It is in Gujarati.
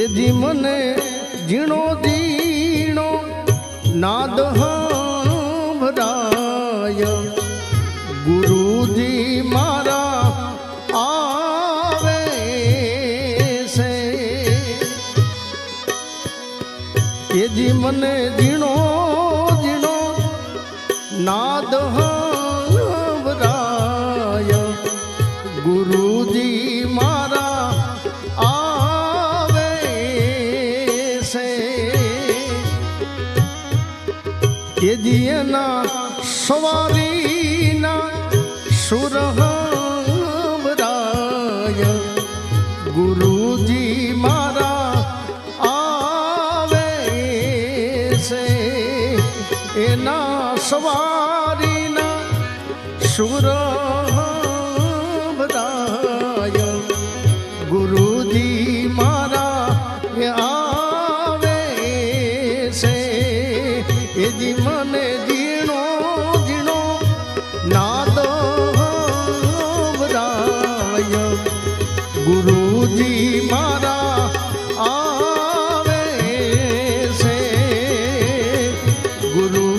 એજી મને ઝીણો ઝીણો નાદ ભરાય ગુરુજી મારા આવે છે. એજી મને ઝીણો ઝીણો નાદ ભરાય કે જીના સવારીના સુરહરાય ગુરુજી મારા આવે છે. એના સવારીના સુરહરાય ગુરુજી મારા આવે છે. એ મને ગુરુજી મારા આવે છે. ગુરુ